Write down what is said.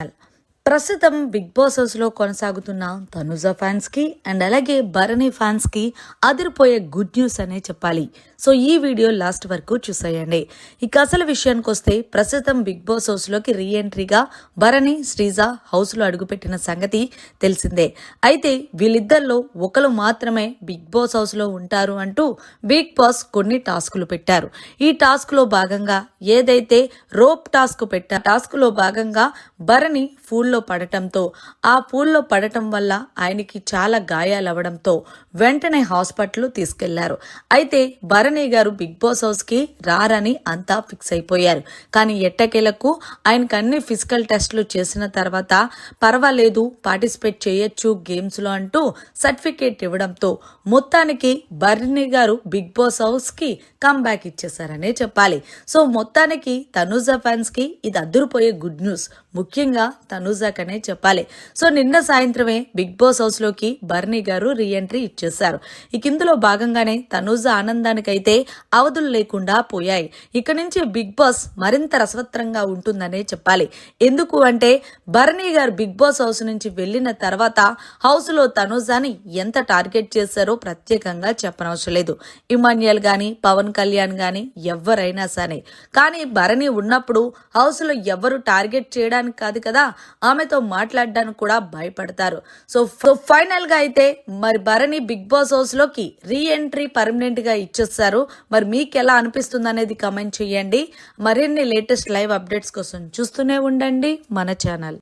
العمل ప్రస్తుతం big boss హౌస్లో కొనసాగుతున్న తనుజ ఫ్యాన్స్కి అండ్ అలాగే భరణి ఫ్యాన్స్కి అదిరిపోయే గుడ్ న్యూస్ అనే చెప్పాలి. సో ఈ వీడియో లాస్ట్ వరకు చూసేయండి. ఇక అసలు విషయానికి వస్తే ప్రస్తుతం బిగ్ బాస్ హౌస్లోకి రీ ఎంట్రీగా భరణి శ్రీజ హౌస్లో అడుగుపెట్టిన సంగతి తెలిసిందే. అయితే వీళ్ళిద్దరిలో ఒకరు మాత్రమే బిగ్ బాస్ హౌస్లో ఉంటారు అంటూ బిగ్ బాస్ కొన్ని టాస్కులు పెట్టారు. ఈ టాస్క్లో భాగంగా ఏదైతే రోప్ టాస్క్ పెట్టా టాస్క్లో భాగంగా భరణి పూల్లో పడటంతో ఆ పూల్లో పడటం వల్ల ఆయనకి చాలా గాయాలు అవ్వడంతో వెంటనే హాస్పిటల్ తీసుకెళ్ళారు. అయితే భరణి గారు బిగ్ బాస్ హౌస్కి రారని అంతా ఫిక్స్ అయిపోయారు. కానీ ఎట్టకేలకు ఆయనకు అన్ని ఫిజికల్ టెస్టులు చేసిన తర్వాత పర్వాలేదు పార్టిసిపేట్ చేయొచ్చు గేమ్స్లో అంటూ సర్టిఫికేట్ ఇవ్వడంతో మొత్తానికి భరణి గారు బిగ్ బాస్ హౌస్కి బ్యాక్ ఇచ్చేసారనే చెప్పాలి. సో మొత్తానికి తనూజ ఫ్యాన్స్కి ఇది అద్దరిపోయే గుడ్ న్యూస్. ముఖ్యంగా తనూజాకనే చెప్పాలి. సో నిన్న సాయంత్రమే బిగ్ బాస్ హౌస్లోకి బర్నీ గారు రీఎంట్రీ ఇచ్చేశారు. ఇక ఇందులో భాగంగానే తనూజ ఆనందానికైతే అవధులు లేకుండా పోయాయి. ఇక నుంచి బిగ్ బాస్ మరింత రసవత్రంగా ఉంటుందనే చెప్పాలి. ఎందుకు అంటే బర్నీ గారు బిగ్ బాస్ హౌస్ నుంచి వెళ్ళిన తర్వాత హౌస్లో తనూజాని ఎంత టార్గెట్ చేశారో ప్రత్యేకంగా చెప్పనవసరం లేదు. ఇమాన్యుయల్ గాని పవన్ కళ్యాణ్ గాని ఎవరైనా సరే. కానీ భరణి ఉన్నప్పుడు హౌస్లో ఎవరు టార్గెట్ చేయడానికి కాదు కదా ఆమెతో మాట్లాడడానికి కూడా భయపడతారు. సో ఫైనల్గా అయితే మరి భరణి బిగ్ బాస్ హౌస్లోకి రీ ఎంట్రీ పర్మనెంట్గా ఇచ్చేస్తారు. మరి మీకు ఎలా అనిపిస్తుంది అనేది కమెంట్ చేయండి. మరిన్ని లేటెస్ట్ లైవ్ అప్డేట్స్ కోసం చూస్తూనే ఉండండి మన ఛానల్.